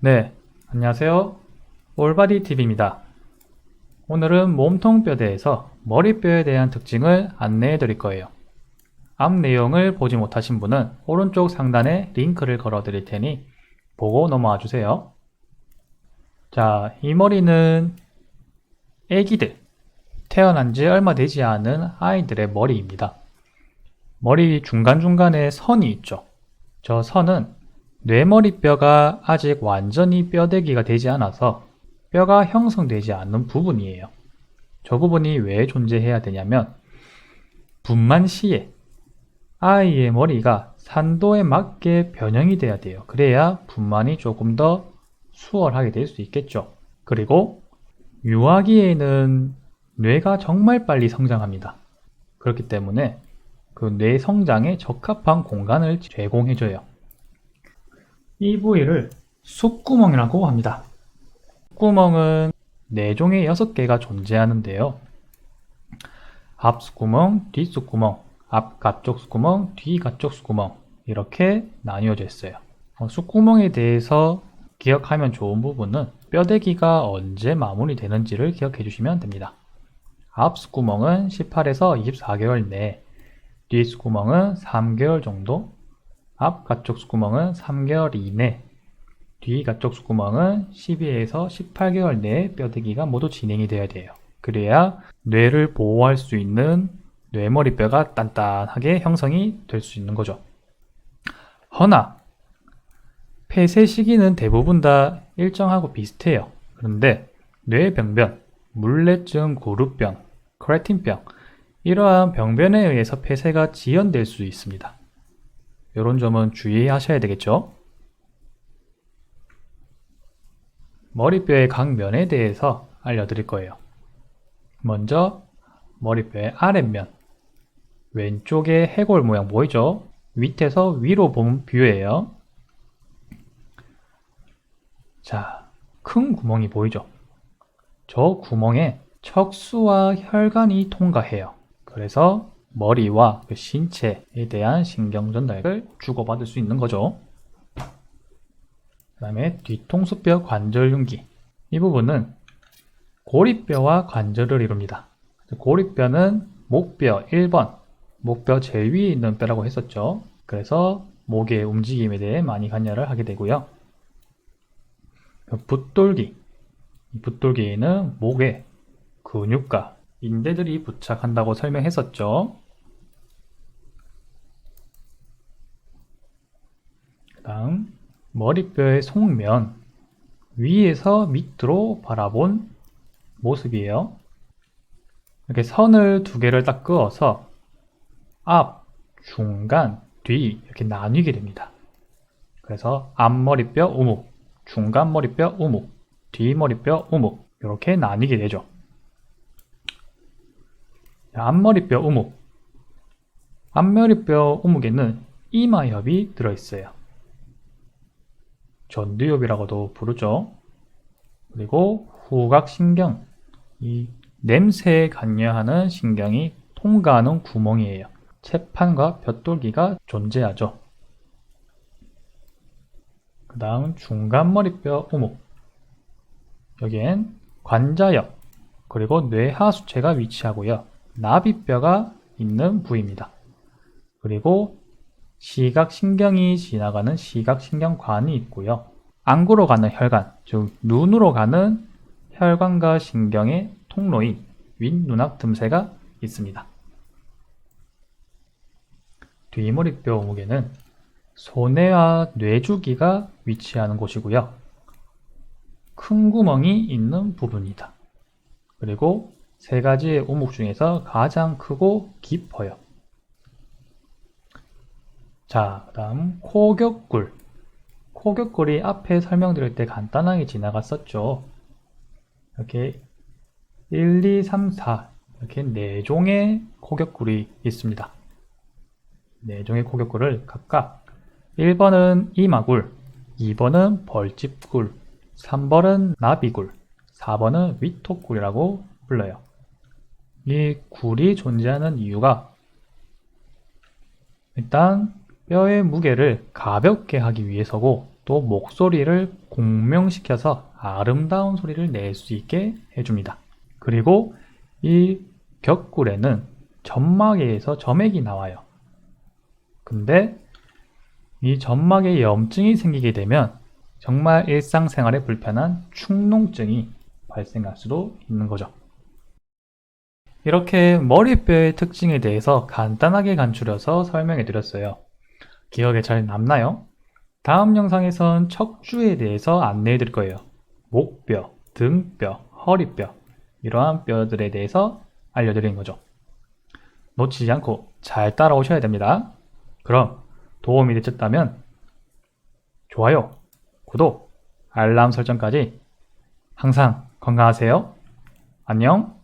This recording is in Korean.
네, 안녕하세요. 올바디 TV입니다. 오늘은 몸통뼈에 대해서 머리뼈에 대한 특징을 안내해 드릴 거예요. 앞 내용을 보지 못하신 분은 오른쪽 상단에 링크를 걸어 드릴 테니 보고 넘어와 주세요. 자, 이 머리는 애기들, 태어난 지 얼마 되지 않은 아이들의 머리입니다. 머리 중간중간에 선이 있죠. 저 선은 뇌머리뼈가 아직 완전히 뼈대기가 되지 않아서 뼈가 형성되지 않는 부분이에요. 저 부분이 왜 존재해야 되냐면 분만 시에 아이의 머리가 산도에 맞게 변형이 돼야 돼요. 그래야 분만이 조금 더 수월하게 될 수 있겠죠. 그리고 유아기에는 뇌가 정말 빨리 성장합니다. 그렇기 때문에 그 뇌 성장에 적합한 공간을 제공해줘요. 이 부위를 숫구멍이라고 합니다. 숫구멍은 내종의 6개가 존재하는데요. 앞숫구멍, 뒷숫구멍, 앞 가쪽 숫구멍, 뒤 가쪽 숫구멍 이렇게 나뉘어져 있어요. 어, 숫구멍에 대해서 기억하면 좋은 부분은 뼈대기가 언제 마무리되는지를 기억해 주시면 됩니다. 앞 숫구멍은 18에서 24개월 내, 뒤 숫구멍은 3개월 정도, 앞 가쪽 숫구멍은 3개월 이내, 뒤 가쪽 숫구멍은 12에서 18개월 내에 뼈대기가 모두 진행이 되어야 돼요. 그래야 뇌를 보호할 수 있는 뇌머리뼈가 단단하게 형성이 될 수 있는 거죠. 허나 폐쇄 시기는 대부분 다 일정하고 비슷해요. 그런데 뇌병변, 물레증 고루병, 크레틴병 이러한 병변에 의해서 폐쇄가 지연될 수 있습니다. 이런 점은 주의하셔야 되겠죠. 머리뼈의 각 면에 대해서 알려드릴 거예요. 먼저 머리뼈의 아랫면 왼쪽에 해골 모양 보이죠? 밑에서 위로 본 뷰예요. 자, 큰 구멍이 보이죠? 저 구멍에 척수와 혈관이 통과해요. 그래서 머리와 그 신체에 대한 신경 전달을 주고받을 수 있는 거죠. 그 다음에 뒤통수뼈 관절윤기. 이 부분은 고리뼈와 관절을 이룹니다. 고리뼈는 목뼈 1번, 목뼈 제일 위에 있는 뼈라고 했었죠. 그래서 목의 움직임에 대해 많이 관여를 하게 되고요. 붓돌기. 이 붓돌기에는 목에 근육과 인대들이 부착한다고 설명했었죠. 그 다음 머리뼈의 속면 위에서 밑으로 바라본 모습이에요. 이렇게 선을 두 개를 딱 그어서 앞, 중간, 뒤 이렇게 나뉘게 됩니다. 그래서 앞머리뼈 우묵, 중간 머리뼈 우묵, 뒤 머리뼈 우묵 이렇게 나뉘게 되죠. 앞머리뼈 우묵 앞머리뼈 우묵에는 이마협이 들어있어요. 전두엽이라고도 부르죠. 그리고 후각신경, 이 냄새에 관여하는 신경이 통과하는 구멍이에요. 채판과 볕돌기가 존재하죠. 그 다음 중간머리뼈 우묵. 여기엔 관자엽, 그리고 뇌하수체가 위치하고요. 나비뼈가 있는 부위입니다. 그리고 시각신경이 지나가는 시각신경관이 있고요. 안구로 가는 혈관, 즉 눈으로 가는 혈관과 신경의 통로인 윗눈앞 틈새가 있습니다. 뒤머리뼈 오목에는 소뇌와 뇌주기가 위치하는 곳이고요. 큰 구멍이 있는 부분이다. 그리고 세 가지의 오목 중에서 가장 크고 깊어요. 자, 그 다음 코격골. 코격골이 앞에 설명드릴 때 간단하게 지나갔었죠. 이렇게 1, 2, 3, 4 이렇게 네 종의 코격골이 있습니다. 네 종의 코격골을 각각 1번은 이마굴, 2번은 벌집굴, 3번은 나비굴, 4번은 위톡굴이라고 불러요. 이 굴이 존재하는 이유가 일단 뼈의 무게를 가볍게 하기 위해서고 또 목소리를 공명시켜서 아름다운 소리를 낼 수 있게 해줍니다. 그리고 이 격굴에는 점막에서 점액이 나와요. 근데 이 점막에 염증이 생기게 되면 정말 일상생활에 불편한 축농증이 발생할 수도 있는 거죠. 이렇게 머리뼈의 특징에 대해서 간단하게 간추려서 설명해 드렸어요. 기억에 잘 남나요? 다음 영상에선 척추에 대해서 안내해 드릴 거예요. 목뼈, 등뼈, 허리뼈, 이러한 뼈들에 대해서 알려드리는 거죠. 놓치지 않고 잘 따라오셔야 됩니다. 그럼 도움이 되셨다면 좋아요, 구독, 알람 설정까지 항상 건강하세요. 안녕.